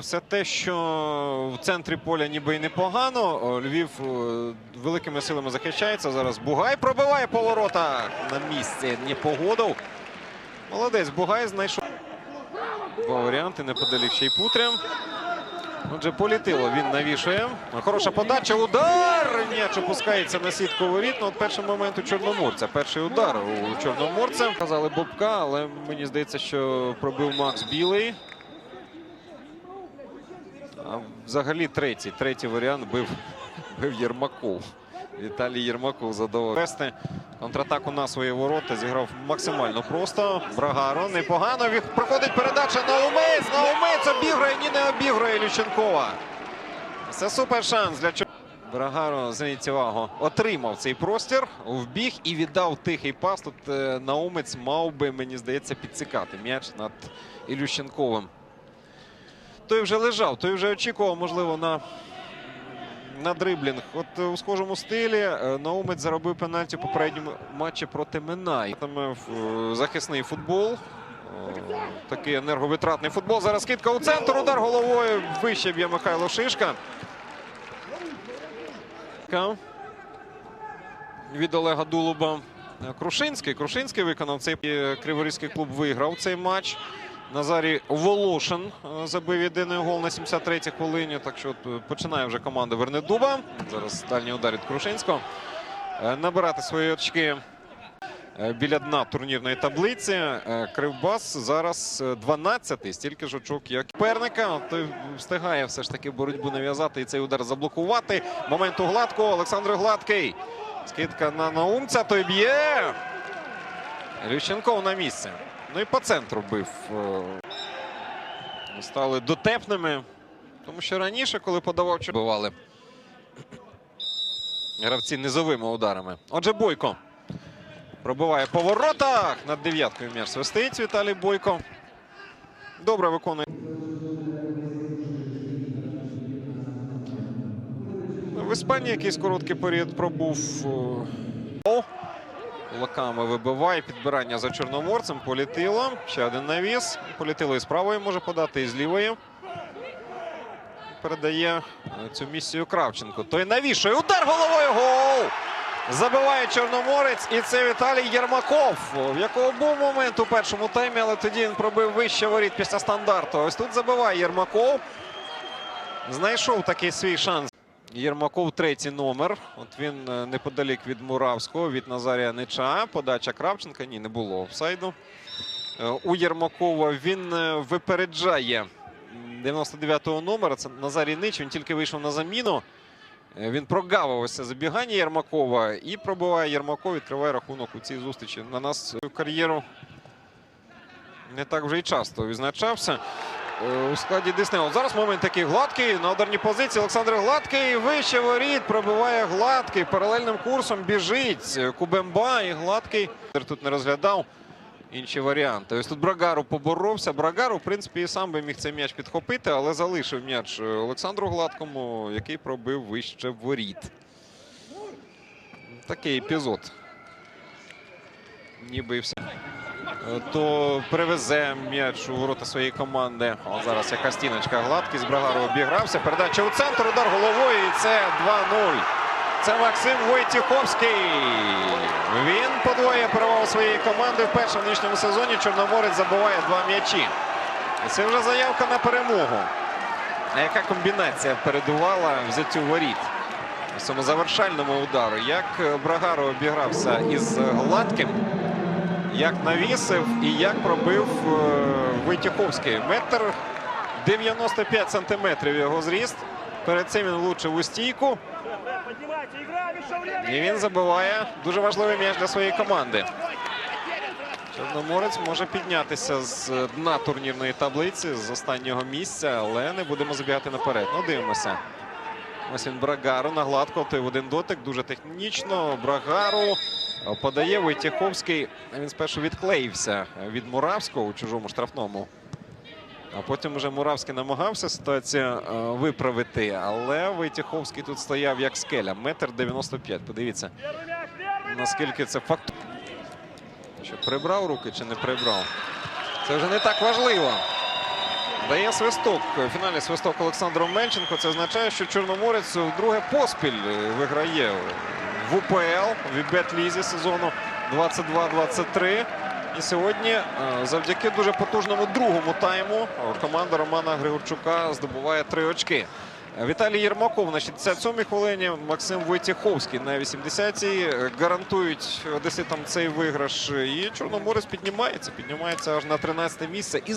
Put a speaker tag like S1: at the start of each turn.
S1: все те, що в центрі поля ніби й непогано. Львів е, великими силами захищається. Зараз Бугай пробиває поворота на місці. Не погодив. Молодець, Бугай знайшов два варіанти неподалік ще й Путря. Отже, політило. Він навішує. Хороша подача. Удар! М'яч опускається на сітку воріт. Ну, от перший момент у Чорноморця. Перший удар у Чорноморця. Казали Бобка, але мені здається, що пробив Макс Білий. А взагалі третій. Третій варіант бив, бив Єрмаков. Віталій Єрмаков задавав вести контратаку на свої ворота. Зіграв максимально просто. Брагаро непогано. Проходить передача на Умець. На Умець обіграє, ні не обіграє Люченкова. Це супер шанс для Чор- Брагаро, зверніть увагу, отримав цей простір, вбіг і віддав тихий пас. Тут е, Наумець мав би, мені здається, підсікати м'яч над Ілющенковим. Той вже лежав, той вже очікував, можливо, на, на дриблінг. От е, у схожому стилі е, Наумець заробив пенальті в попередньому матчі проти Минай. Там е, захисний футбол. Такий енерговитратний футбол. Зараз скидка у центр. Удар головою. Вище б'є Михайло Шишка. Від Олега Дулуба. Крушинський. Крушинський виконав цей Криворізький клуб виграв цей матч. Назарій Волошин е, забив єдиний гол на 73-й хвилині. Так що е, починає вже команда Вернедуба. Зараз дальній удар від Крушинського. Е, Набирати свої очки біля дна турнірної таблиці. Кривбас зараз 12-й, стільки ж очок, як Перника. Той встигає все ж таки боротьбу нав'язати і цей удар заблокувати. Моменту гладкого. Олександр Гладкий. Скидка на Наумця. Той б'є. Лющенков на місці. Ну і по центру бив. Е, Стали дотепними. Тому що раніше, коли подавав, чо- бували гравці низовими ударами. Отже, Бойко. Пробиває по воротах. Над дев'яткою м'яч свистить Віталій Бойко. Добре виконує. В Іспанії якийсь короткий період пробув. е, О! Кулаками вибиває підбирання за чорноморцем. Політило. Ще один навіс. Політило і з правої може подати, і з лівої. Передає е, цю місію Кравченко. Той навішує. Удар головою. Гол! Забиває Чорноморець. І це Віталій Єрмаков, в якого був момент у першому таймі, але тоді він пробив вище воріт після стандарту. Ось тут забиває Єрмаков. Знайшов такий свій шанс. Єрмаков третій номер. От він е, неподалік від Муравського, від Назарія Нича. Подача Кравченка. Ні, не було офсайду. Е, У Єрмакова він е, випереджає 99-го номера. Це Назарій Нич. Він тільки вийшов на заміну. Він прогавив забігання Єрмакова і пробиває Єрмаков. Відкриває рахунок у цій зустрічі. На нас кар'єру не так вже й часто відзначався. Е, У складі Диснею. Зараз момент такий гладкий. На ударній позиції Олександр Гладкий. Вище воріт. Пробиває гладкий. Паралельним курсом біжить. Кубемба і гладкий. Тут не розглядав інші варіанти. Ось тут Брагару поборовся. Брагару, в принципі, і сам би міг цей м'яч підхопити, але залишив м'яч Олександру Гладкому, який пробив вище воріт. Такий епізод. Ніби і все. То привезе м'яч у ворота своєї команди. О, зараз яка стіночка гладкий з Брагару обігрався. Передача у центр, удар головою. І це 2-0. Це Максим Войтіховський. Він подвоє перевагу своєї команди. Вперше в нинішньому сезоні Чорноморець забиває два м'ячі. Це вже заявка на перемогу. А яка комбінація передувала взяттю воріт? У цьому завершальному удару. Як Брагаро обігрався із Гладким, як навісив і як пробив е, Войтіховський. Метр 95 сантиметрів його зріст. Перед цим він влучив у стійку. І він забиває дуже важливий м'яч для своєї команди. Чорноморець може піднятися з дна турнірної таблиці з останнього місця, але не будемо забігати наперед. Ну, дивимося. Ось він Брагару на гладко, той в один дотик, дуже технічно. Брагару подає Войтяховський. Він спершу відклеївся від Муравського у чужому штрафному. А потім вже Муравський намагався ситуацію е, виправити, але Войтяховський тут стояв як скеля. Метр 95. Подивіться, наскільки це факт. Що прибрав руки чи не прибрав? Це вже не так важливо. Дає свисток. Фінальний свисток Олександру Мельченко. Це означає, що Чорноморець вдруге поспіль е, виграє в УПЛ в Бетлізі сезону 22-23. І сьогодні, е, завдяки дуже потужному другому тайму, команда Романа Григорчука здобуває три очки. Віталій Єрмаков на 67-й хвилині, Максим Войцеховський на 80-й е, гарантують одеситам цей виграш. І Чорноморець піднімається, піднімається аж на 13 місце і